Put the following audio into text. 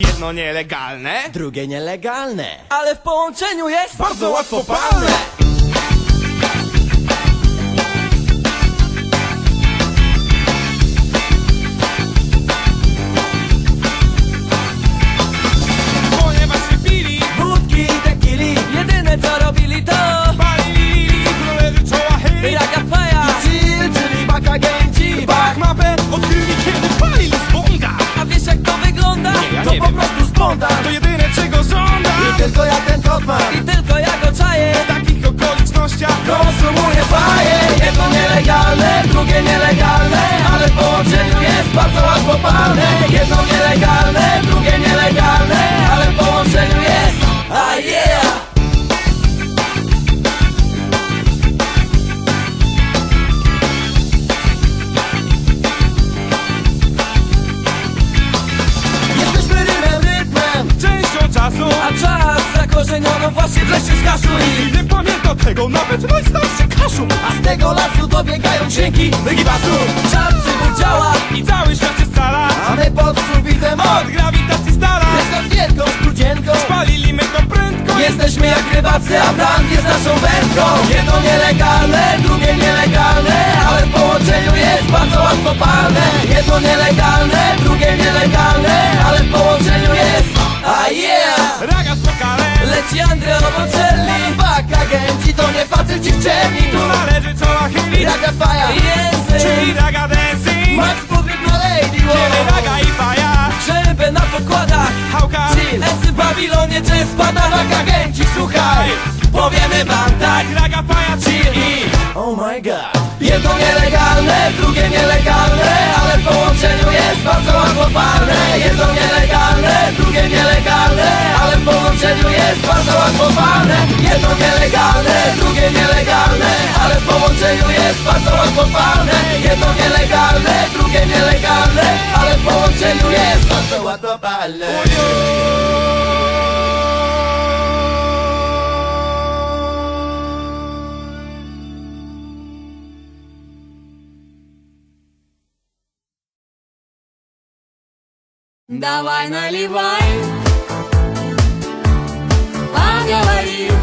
Jedno nielegalne, drugie nielegalne. Ale w połączeniu jest bardzo łatwo palne. W połączeniu jest bardzo łatwo palne. Jedno nielegalne, drugie nielegalne. Ale w połączeniu jest. A yeah! Jesteśmy rymem, rytmem. częścią czasu. A czas zakorzeniono właśnie wreszcie zgasł I nie pamięta tego nawet najstarszy kaszu. A z tego lasu dobiegają dźwięki wygibasu. Czarcy działa I cały świat się stara. A my pod sufitem Od grawitacji stara. Jestem wielką studzienką. Palili my to prędko. Jesteśmy jak rybacy, a blank jest naszą wędką Jedno nielegalne, drugie nielegalne Ale w połączeniu jest W Babilonie czy spada Bak agenci słuchaj. Powiemy wam tak Raga faja chill i Oh my god. Jedno nielegalne, drugie nielegalne Ale w połączeniu jest bardzo łatwo palne Jedno nielegalne, drugie nielegalne Ale w połączeniu jest bardzo łatwo palne Jedno nielegalne, drugie nielegalne Ale w połączeniu jest bardzo łatwo palne Jedno nielegalne, drugie nielegalne Ale w połączeniu jest bardzo łatwo Давай наливай, поговорим